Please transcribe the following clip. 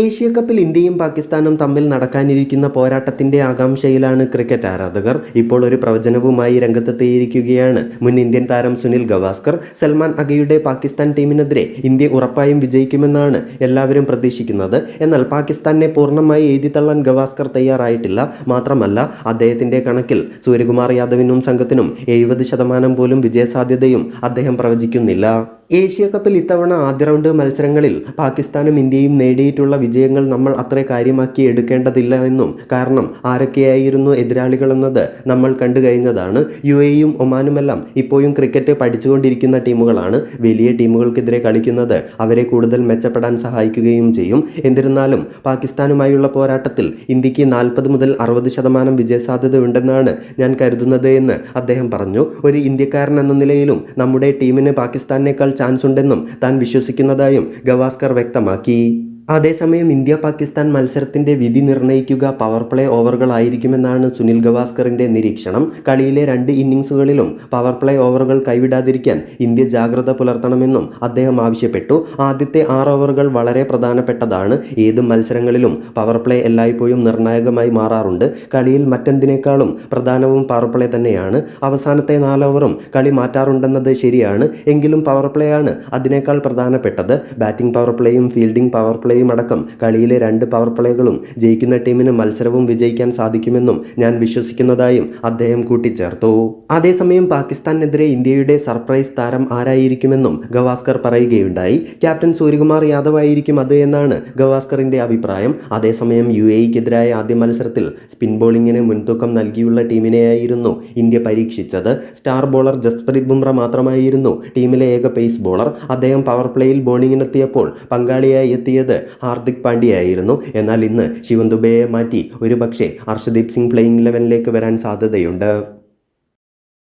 Asia കപ്പിൽ ഇന്ത്യയും പാകിസ്ഥാനും തമ്മിൽ നടക്കാനിരിക്കുന്ന പോരാട്ടത്തിന്റെ ആകാംക്ഷയിലാണ് ക്രിക്കറ്റ് ആരാധകർ. ഇപ്പോൾ ഒരു പ്രവചനവുമായി രംഗത്തെത്തിയിരിക്കുകയാണ് മുൻ ഇന്ത്യൻ താരം സുനിൽ ഗവാസ്കർ. സൽമാൻ അഗയുടെ പാകിസ്ഥാൻ ടീമിനെതിരെ ഇന്ത്യ ഉറപ്പായും വിജയിക്കുമെന്നാണ് എല്ലാവരും പ്രതീക്ഷിക്കുന്നത്. എന്നാൽ പാകിസ്ഥാനെ പൂർണമായി എഴുതിത്തള്ളാൻ ഗവാസ്കർ തയ്യാറായിട്ടില്ല. മാത്രമല്ല അദ്ദേഹത്തിന്റെ കണക്കിൽ സൂര്യകുമാർ യാദവിനും സംഘത്തിനും എഴുപത് ശതമാനം പോലും വിജയസാധ്യതയും അദ്ദേഹം പ്രവചിക്കുന്നില്ല. ഏഷ്യ കപ്പിൽ ഇത്തവണ ആദ്യ റൗണ്ട് മത്സരങ്ങളിൽ പാകിസ്ഥാനും ഇന്ത്യയും നേടിയിട്ടുള്ള വിജയങ്ങൾ നമ്മൾ അത്ര കാര്യമാക്കി എടുക്കേണ്ടതില്ല എന്നും കാരണം ആരൊക്കെയായിരുന്നു എതിരാളികളെന്നത് നമ്മൾ കണ്ടു കഴിഞ്ഞതാണ്. യു എയും ഒമാനുമെല്ലാം ഇപ്പോഴും ക്രിക്കറ്റ് പഠിച്ചുകൊണ്ടിരിക്കുന്ന ടീമുകളാണ്. വലിയ ടീമുകൾക്കെതിരെ കളിക്കുന്നത് അവരെ കൂടുതൽ മെച്ചപ്പെടാൻ സഹായിക്കുകയും ചെയ്യും. എന്നിരുന്നാലും പാകിസ്ഥാനുമായുള്ള പോരാട്ടത്തിൽ ഇന്ത്യയ്ക്ക് നാൽപ്പത് മുതൽ അറുപത് ശതമാനം വിജയസാധ്യത ഉണ്ടെന്നാണ് ഞാൻ കരുതുന്നത് എന്ന് അദ്ദേഹം പറഞ്ഞു. ഒരു ഇന്ത്യക്കാരൻ എന്ന നിലയിലും നമ്മുടെ ടീമിന് പാകിസ്ഥാനേക്കാൾ ചാൻസ് ഉണ്ടെന്നും താൻ വിശ്വസിക്കുന്നതായും ഗവാസ്കർ വ്യക്തമാക്കി. അതേസമയം ഇന്ത്യ പാകിസ്ഥാൻ മത്സരത്തിന്റെ വിധി നിർണയിക്കുക പവർ പ്ലേ ഓവറുകളായിരിക്കുമെന്നാണ് സുനിൽ ഗവാസ്കറിന്റെ നിരീക്ഷണം. കളിയിലെ രണ്ട് ഇന്നിംഗ്സുകളിലും പവർ പ്ലേ ഓവറുകൾ കൈവിടാതിരിക്കാൻ ഇന്ത്യ ജാഗ്രത പുലർത്തണമെന്നും അദ്ദേഹം ആവശ്യപ്പെട്ടു. ആദ്യത്തെ ആറ് ഓവറുകൾ വളരെ പ്രധാനപ്പെട്ടതാണ്. ഏത് മത്സരങ്ങളിലും പവർ പ്ലേ എല്ലായ്പ്പോഴും നിർണായകമായി മാറാറുണ്ട്. കളിയിൽ മറ്റെന്തിനേക്കാളും പ്രധാനവും പവർ പ്ലേ തന്നെയാണ്. അവസാനത്തെ നാല് ഓവറും കളി മാറ്റാറുണ്ടെന്നത് ശരിയാണ്. എങ്കിലും പവർ പ്ലേ ആണ് അതിനേക്കാൾ പ്രധാനപ്പെട്ടത്. ബാറ്റിംഗ് പവർ പ്ലേയും ഫീൽഡിംഗ് പവർ പ്ലേയും അടക്കം കളിയിലെ രണ്ട് പവർ പ്ലേകളും ജയിക്കുന്ന ടീമിന് മത്സരവും വിജയിക്കാൻ സാധിക്കുമെന്നും ഞാൻ വിശ്വസിക്കുന്നതായും അദ്ദേഹം കൂട്ടിച്ചേർത്തു. അതേസമയം പാകിസ്ഥാനെതിരെ ഇന്ത്യയുടെ സർപ്രൈസ് താരം ആരായിരിക്കുമെന്നും ഗവാസ്കർ പറയുകയുണ്ടായി. ക്യാപ്റ്റൻ സൂര്യകുമാർ യാദവ് ആയിരിക്കും അത് എന്നാണ് ഗവാസ്കറിന്റെ അഭിപ്രായം. അതേസമയം യു എക്കെതിരായ ആദ്യ മത്സരത്തിൽ സ്പിൻ ബോളിങ്ങിന് മുൻതൂക്കം നൽകിയുള്ള ടീമിനെയായിരുന്നു ഇന്ത്യ പരീക്ഷിച്ചത്. സ്റ്റാർ ബോളർ ജസ്പ്രീത് ബുംറ മാത്രമായിരുന്നു ടീമിലെ ഏക പേസ് ബോളർ അദ്ദേഹം പവർ പ്ലേയിൽ ബോളിങ്ങിനെത്തിയപ്പോൾ പങ്കാളിയായി എത്തിയത് ഹാർദിക് പാണ്ഡ്യയായിരുന്നു. എന്നാൽ ഇന്ന് ശിവൻ ദുബെയെ മാറ്റി ഒരുപക്ഷെ അർഷദീപ് സിംഗ് പ്ലേയിങ് ഇലവനിലേക്ക് വരാൻ സാധ്യതയുണ്ട്.